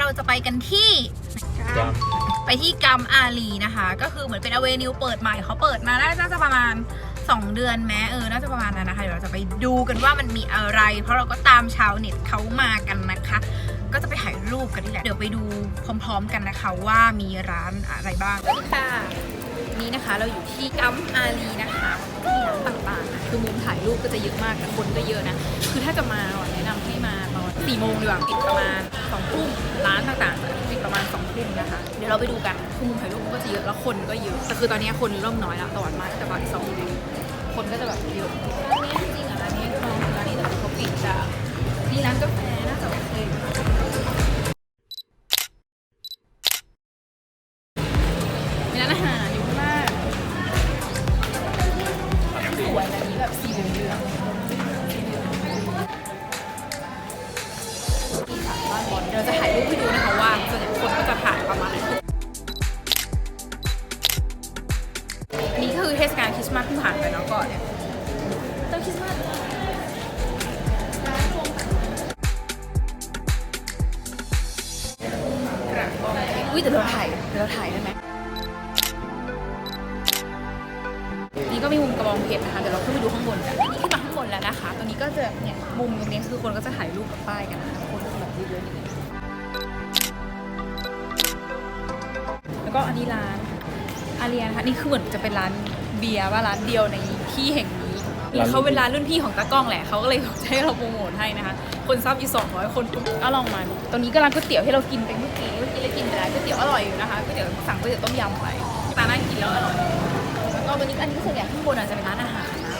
เราจะไปกันที่ไปที่กัมอารีนะคะ ก็คือเหมือนเป็นอเวนิวเปิดใหม่เขาเปิดมาน่าจะประมาณ 2 เดือนแม้เออน่าจะประมาณนั้นนะคะเดี๋ยวเราจะไปดูกันว่ามันมีอะไร เพราะเราก็ตามชาวเน็ตเขามากันนะคะ ก็จะไปถ่ายรูปกันนี่แหละเดี๋ยวไปดูพร้อมๆกันนะคะว่ามีร้านอะไรบ้างสวัสดีค่ะนี่นะคะเราอยู่ที่กัมอารีนะคะมีร้านต่างๆนะคือมุมถ่ายรูปก็จะเยอะมากแต่คนก็เยอะนะคือถ้าจะมาอะแนะนำให้มา สี่โมงดีกว่าปิดประมาณสองทุ่มร้านต่างๆปิดประมาณสองทุ่มนะคะ เดี๋ยวเราไปดูกันคือมุมถ่ายรูปก็จะเยอะแล้วคนก็เยอะแต่คือตอนนี้คนเริ่มน้อยแล้วตอนมาแต่บ่ายสองคนก็จะแบบเยอะร้านนี้จริงๆอะร้านนี้ลองร้านนี้แต่เขาปิดจะมีร้านกาแฟน่าจะโอเคมีร้านอาหาร เดี๋ยวเราจะถ่ายรูปให้ดูนะคะว่าส่วนใหญ่คนก็จะถ่ายประมาณไหนอันนี้คือเทศกาลคริสต์มาสเพิ่ผ่านไปเนาะก่อนเนี่ยต้นคริสต์มาสอุ้ยแต่เราถ่ายเราถ่ายได้ไหมนี่ก็มีมุมกระบองเพชรนะคะเดี๋ยวเราขึ้นไปดูข้างบนกันนี่ขึ้นมาข้างบนแล้วนะคะตรงนี้ก็จะเนี่ยมุมตรงนี้คือคนก็จะถ่ายรูปกับป้ายกันนะคะคนแบบเยอะๆอย่างนี้ ก็อันนี้ร้านอาเรียนะคะนี่คือเหมือนจะเป็นร้านเบียร์ว่าร้านเดียวในที่แห่งนี้แล้วเขาเป็นร้านรุ่นพี่ของตากล้องแหละเขาก็เลยให้เราโปรโมทให้นะคะ คนซับอยู่200 คนก็ลองมาดูตรงนี้ก็ร้านก๋วยเตี๋ยวที่เรากินไปเมื่อกี้เมื่อกี้เรากินไปแล้วก๋วยเตี๋ยวอร่อยอยู่นะคะก๋วยเตี๋ยวสั่งก๋วยเตี๋ยวต้มยำไปตาน่ากินแล้วอร่อยแล้วก็วันนี้อันนี้ก็ส่วนใหญ่ข้างบนอาจจะเป็นร้านอาหารนะ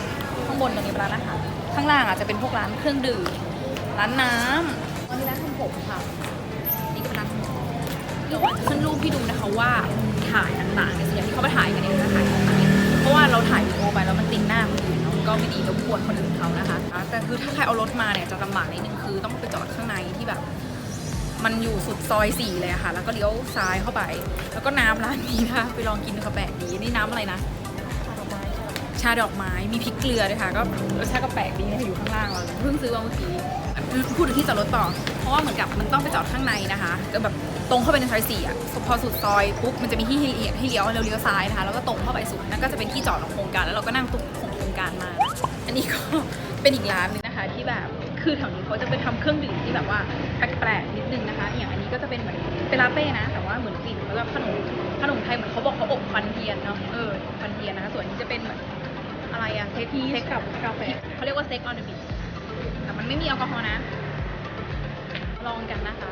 ข้างบนตรงนี้เป็นร้านอาหารข้างล่างอาจจะเป็นพวกร้านเครื่องดื่มร้านน้ำอันนี้ร้านทำผมค่ะนี่ก็เป็นร้านทำผม เดี๋ยวว่าจะขึ้นรูปให้ดูนะคะว่าถ่ายต่างๆเนี่ยส่วนใหญ่ที่เขามาถ่ายกันเนี่ยจะถ่ายตรงไหนเพราะว่าเราถ่ายวีดีโอไปแล้วมันติงหน้าคนอื่นเนาะก็ไม่ดีรบกวนคนอื่นเขานะคะ แต่คือถ้าใครเอารถมาเนี่ยจะลำบากนิดนึงคือต้องไปจอดข้างในที่แบบ มันอยู่สุดซอยสี่เลยอะค่ะ แล้วก็เลี้ยวซ้ายเข้าไป แล้วก็น้ำร้านนี้นะคะไปลองกินดูค่ะแปลกดีนี่น้ำอะไรนะชาดอกไม้มีพริกเกลือด้วยค่ะ ก็รสชาติก็แปลกดีนะอยู่ข้างางเราเพิ่งซื้อมาเมื่อกี้พูดถึงที่จอดรถต่อ เพราะว่าเหมือนกับมันต้องไปจอดข้างในนะคะ ก็แบบตรงเข้าไปในซอยสี่อะพอสุดซอยปุ๊บมันจะมีที่ให้เลี้ยวให้เลี้ยวเราเลี้ยวซ้ายนะคะแล้วก็ตรงเข้าไปสุดนั่นก็จะเป็นที่จอดของโครงการแล้วเราก็นั่งตุ๊กของโครงการมา อันนี้ก็เป็นอีกร้านนึงนะคะที่แบบคือแถวนี้เขาจะไปทำเครื่องดื่มที่แบบว่าแปลกๆนิดนึงนะคะ อย่างอันนี้ก็จะเป็นเหมือนเป็นลาเต้นะ แต่ว่าเหมือนกลิ่นเขาแบบขนมขนมไทยเหมือนเขาบอกเขาอบควันเทียนเนาะเออควันเทียนนะคะส่วนนี้จะเป็นเหมือนอะไรอะเซ็กเซ็กกับกาแฟเขาเรียกว่าเซ็กออนเดอะบี แต่มันไม่มีแอลกอฮอล์นะ ลองกันนะคะ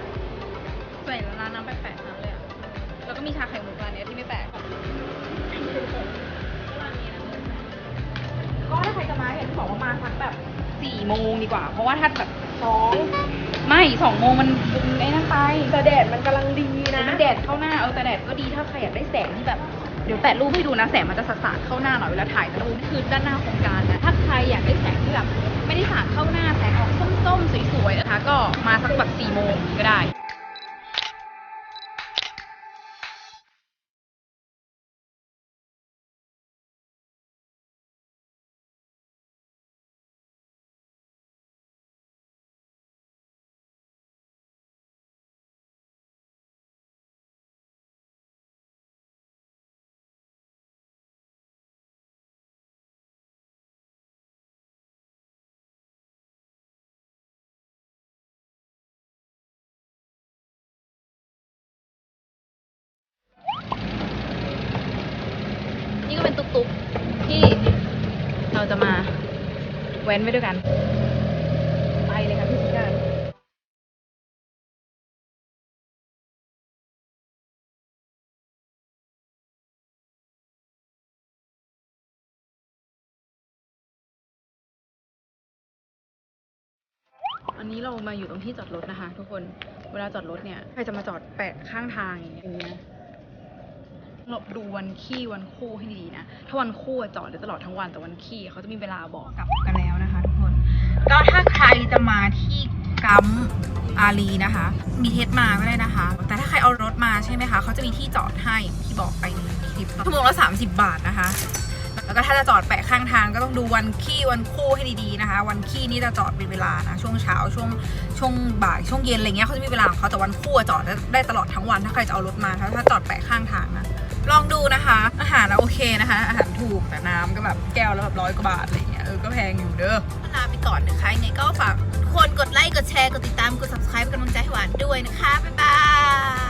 ส่วนใหญ่ร้านน้ำแปลกๆทั้งนั้นเลยอะแล้วก็มีชาไข่มุกร้านเนี้ยที่ไม่แปลกก็ถ้าใครจะมาเห็นบอกว่ามาสักแบบสี่โมงดีกว่า เพราะว่าถ้าแบบสองไม่สองโมงมันไอ้นั่นไปแต่แดดมันกำลังดีนะมันแดเข้าหน้าเอาแต่แดดก็ดีถ้าใครอยากได้แสงที่แบบเดี๋ยวแปะรูปให้ดูนะแสงมันจะสาดเข้าหน้าหน่อยเวลาถ่ายแต่รูปคือด้านหน้าโครงการนะถ้าใครอยากได้แสงที่แบบไม่ได้สาดเข้าหน้าแสงออกส้มๆสวยๆนะคะ ก็มาสักแบบสี่โมงก็ได้ เป็นตุ๊กๆที่เราจะมาแว้นไปด้วยกัน ไปเลยค่ะพี่สุการอันนี้เรามาอยู่ตรงที่จอดรถนะคะ ทุกคน เวลาจอดรถเนี่ย ใครจะมาจอดแปะข้างทางอย่างเงี้ย ดูวันขี้วันคู่ให้ดีนะ ถ้าวันคู่จอดได้ตลอดทั้งวันแต่วันขี้เขาจะมีเวลาบอกกลับกันแล้วนะคะทุกคน ก็ถ้าใครจะมาที่กัมอารีนะคะ มีเทสมาก็ได้นะคะ แต่ถ้าใครเอารถมาใช่ไหมคะเขาจะมีที่จอดให้ที่บอกไปในคลิปชั่วโมงละ30 บาทนะคะ แล้วก็ถ้าจะจอดแปะข้างทางก็ต้องดูวันขี้วันคู่ให้ดีๆนะคะ วันขี้นี่จะจอดเป็นเวลานะช่วงเช้าช่วงช่วงบ่ายช่วงเย็นอะไรเงี้ยเขาจะมีเวลาของเขาแต่วันคู่จอดได้ตลอดทั้งวันถ้าใครจะเอารถมาถ้าจอดแปะข้างทางนะ ลองดูนะคะ อาหารนะโอเคนะคะ อาหารถูกแต่น้ำก็แบบแก้วแล้วแบบร้อยกว่าบาทอะไรเงี้ยเออก็แพงอยู่เด้อลาไปก่อนนะคะยังไงก็ฝากกคนกดไลค์กดแชร์กดติดตามกด subscribe เป็นกำลังใจให้หวานด้วยนะคะบ๊ายบาย